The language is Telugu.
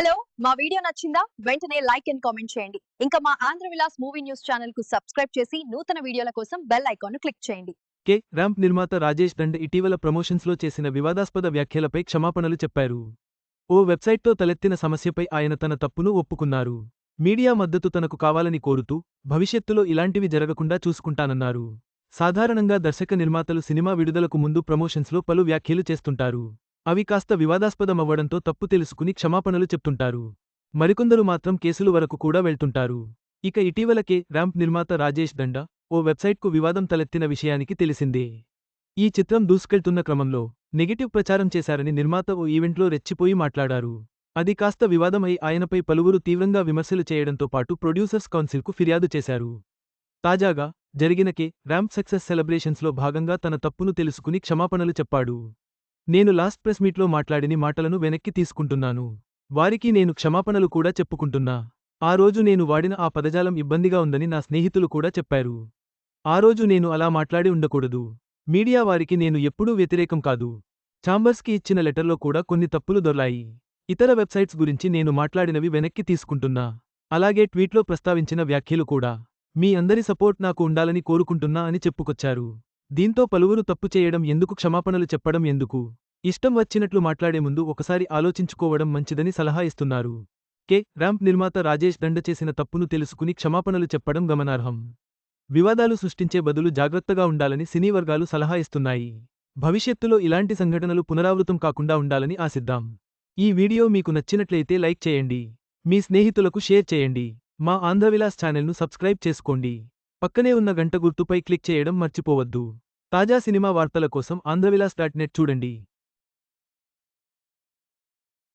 హలో మా వీడియో నచ్చిందా? వెంటనే లైక్ అండ్ కామెంట్ చేయండి. ఇంకా మా ఆంధ్ర విలాస్ మూవీ న్యూస్ ఛానల్కు సబ్స్క్రైబ్ చేసి నూతన వీడియోల కోసం బెల్ ఐకాన్ క్లిక్ చేయండి. కే. ర్యాంప్ నిర్మాత రాజేష్ దండ్ ఇటీవల ప్రమోషన్స్లో చేసిన వివాదాస్పద వ్యాఖ్యలపై క్షమాపణలు చెప్పారు. ఓ వెబ్సైట్తో తలెత్తిన సమస్యపై ఆయన తన తప్పును ఒప్పుకున్నారు. మీడియా మద్దతు తనకు కావాలని కోరుతూ భవిష్యత్తులో ఇలాంటివి జరగకుండా చూసుకుంటానన్నారు. సాధారణంగా దర్శక నిర్మాతలు సినిమా విడుదలకు ముందు ప్రమోషన్స్లో పలు వ్యాఖ్యలు చేస్తుంటారు. అవి కాస్త వివాదాస్పదమవ్వడంతో తప్పు తెలుసుకుని క్షమాపణలు చెప్తుంటారు. మరికొందరు మాత్రం కేసులు వరకు కూడా వెళ్తుంటారు. ఇక ఇటీవలకే ర్యాంప్ నిర్మాత రాజేష్ దండ ఓ వెబ్సైట్కు వివాదం తలెత్తిన విషయానికి తెలిసిందే. ఈ చిత్రం దూసుకెళ్తున్న క్రమంలో నెగటివ్ ప్రచారం చేశారని నిర్మాత ఓ ఈవెంట్లో రెచ్చిపోయి మాట్లాడారు. అది కాస్త వివాదమై ఆయనపై పలువురు తీవ్రంగా విమర్శలు చేయడంతో పాటు ప్రొడ్యూసర్స్ కౌన్సిల్కు ఫిర్యాదు చేశారు. తాజాగా జరిగిన కే ర్యాంప్ సక్సెస్ సెలబ్రేషన్స్లో భాగంగా తన తప్పును తెలుసుకుని క్షమాపణలు చెప్పాడు. నేను లాస్ట్ ప్రెస్ మీట్లో మాట్లాడిని మాటలను వెనక్కి తీసుకుంటున్నాను. వారికి నేను క్షమాపణలు కూడా చెప్పుకుంటున్నా. ఆ రోజు నేను వాడిన ఆ పదజాలం ఇబ్బందిగా ఉందని నా స్నేహితులు కూడా చెప్పారు. ఆ రోజు నేను అలా మాట్లాడి ఉండకూడదు. మీడియా వారికి నేను ఎప్పుడూ వ్యతిరేకం కాదు. ఛాంబర్స్కి ఇచ్చిన లెటర్లో కూడా కొన్ని తప్పులు దొర్లాయి. ఇతర వెబ్సైట్స్ గురించి నేను మాట్లాడినవి వెనక్కి తీసుకుంటున్నా. అలాగే ట్వీట్లో ప్రస్తావించిన వ్యాఖ్యలు కూడా. మీ అందరి సపోర్ట్ నాకు ఉండాలని కోరుకుంటున్నా అని చెప్పుకొచ్చారు. దీంతో పలువురు తప్పు చేయడం ఎందుకు క్షమాపణలు చెప్పడం ఎందుకు? ఇష్టం వచ్చినట్లు మాట్లాడే ముందు ఒకసారి ఆలోచించుకోవడం మంచిదని సలహా ఇస్తున్నారు. కె. ర్యాంప్ నిర్మాత రాజేష్ దండ చేసిన తప్పును తెలుసుకుని క్షమాపణలు చెప్పడం గమనార్హం. వివాదాలు సృష్టించే బదులు జాగ్రత్తగా ఉండాలని సినీ వర్గాలు సలహా ఇస్తున్నాయి. భవిష్యత్తులో ఇలాంటి సంఘటనలు పునరావృతం కాకుండా ఉండాలని ఆశిద్దాం. ఈ వీడియో మీకు నచ్చినట్లయితే లైక్ చేయండి. మీ స్నేహితులకు షేర్ చేయండి. మా ఆంధ్రవిలాస్ ఛానల్ను సబ్స్క్రైబ్ చేసుకోండి. పక్కనే ఉన్న గంట గుర్తుపై క్లిక్ చేయడం మర్చిపోవద్దు. తాజా సినిమా వార్తల కోసం ఆంధ్రవిలాస్ డాట్ నెట్ చూడండి.